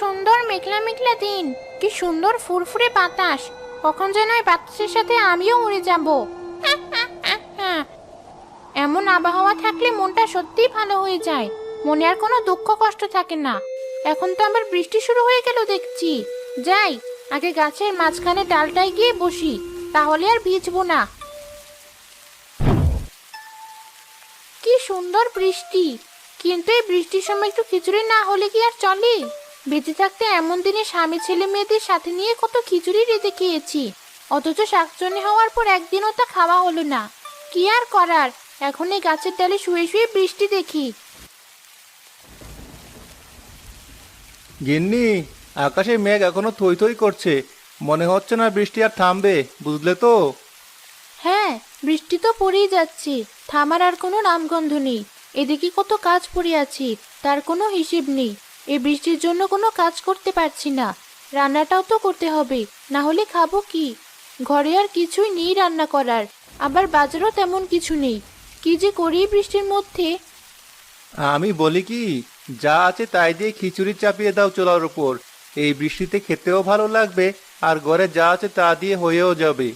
সুন্দর মেঘলা মেঘলা দিন। কি সুন্দর ফুরফুরে বাতাস। কখন যেন এই বাতাসের সাথে আমিও উড়ে যাব। এমন আবহাওয়া থাকলে মনটা সত্যিই ভালো হয়ে যায়। মনে আর কোনো দুঃখ কষ্ট থাকে না। এখন তো আবার বৃষ্টি শুরু হয়ে গেল দেখছি। যাই, আগে গাছের মাঝখানে ডালটায় গিয়ে বসি। তাহলে আর ভিজবো না। কি সুন্দর বৃষ্টি। কিন্তু এই বৃষ্টির সময় একটু খিচুড়ি না হলে কি আর চলে? বেঁচে থাকতে এমন দিনে স্বামী ছেলে মেয়েদের সাথে নিয়ে কত খিচুড়ি রেঁধে খেয়েছি। অথচ শাকচনি হওয়ার পর একদিনও তা খাওয়া হলো না। কি আর করার? এখন এই গাছের ডালে শুয়ে শুয়ে বৃষ্টি দেখি। গিন্নি আকাশে মেঘ এখনও থই থই করছে। মনে হচ্ছে না বৃষ্টি আর থামবে বুঝলে তো? হ্যাঁ বৃষ্টি তো পড়েই যাচ্ছে। থামার আর কোনো নামগন্ধ নেই। এদিকে কত কাজ পড়ে আছি তার কোনো হিসেব নেই। এই বৃষ্টির জন্য কোনো কাজ করতে পারছি না। রান্নাটাও তো করতে হবে না হলে খাব কি? ঘরে আর কিছুই নেই রান্না করার আবার বাজারও তেমন কিছু নেই। কি যে করি বৃষ্টির মধ্যে? আমি বলি কি যা আছে তাই দিয়ে খিচুড়ি চাপিয়ে দাও চোলার উপর। এই বৃষ্টিতে খেতেও ভালো লাগবে আর ঘরে যা আছে তা দিয়ে হয়েও যাবে।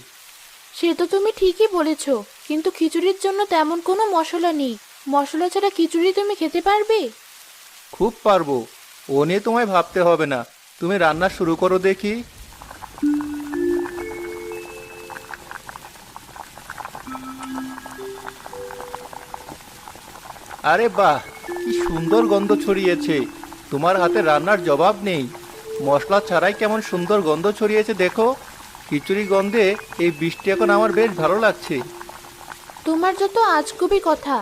সে তো তুমি ঠিকই বলেছ কিন্তু খিচুড়ির জন্য তেমন কোনো মশলা নেই। মশলা ছাড়া খিচুড়ি তুমি খেতে পারবে? খুব পারব ও নিয়ে তোমায় ভাবতে হবে না। তুমি রান্না শুরু করো দেখি। আরে বাহ, কি সুন্দর গন্ধ ছড়িয়েছে। তোমার হাতে রান্নার জবাব নেই। মশলা ছাড়াই কেমন সুন্দর গন্ধ ছড়িয়েছে দেখো। খিচুড়ি গন্ধে এই বৃষ্টি এখন আমার বেশ ভালো লাগছে। তোমার যত আজগুবি কথা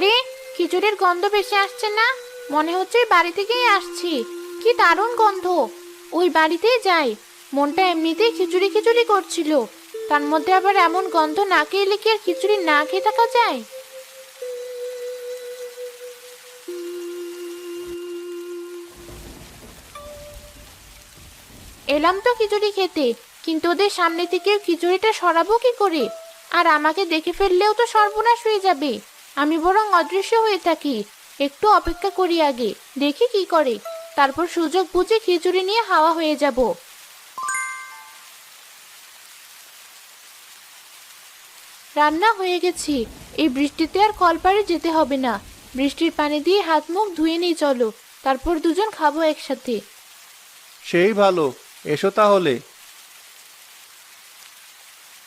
আরে, খিচুড়ির গন্ধ বেশি আসছে না? মনে হচ্ছে বাড়ি থেকেই আসছে। কি দারুণ গন্ধ। ওই বাড়িতেই যাই। মনটা এমনিতেই খিচুড়ি খিচুড়ি করছিল। তার মধ্যে আবার এমন গন্ধ নাকে এলে কি আর খিচুড়ি না খেয়ে থাকা যায়? এলাম তো খিচুড়ি খেতে, কিন্তু ওদের সামনে থেকে খিচুড়িটা সরাবো কি করে? আর আমাকে দেখে ফেললেও তো সর্বনাশ হয়ে যাবে। আমি বরং অদৃশ্য হয়ে থাকি। একটু অপেক্ষা করি আগে, দেখি কি করে। তারপর সুযোগ বুঝে খিচুড়ি নিয়ে হাওয়া হয়ে যাব। রান্না হয়ে গেছি। এই বৃষ্টিতে আর কলপারে যেতে হবে না। বৃষ্টির পানি দিয়ে হাত মুখ ধুয়ে নিয়ে চলো। তারপর দুজন খাব একসাথে। সেই ভালো। এসো তাহলে।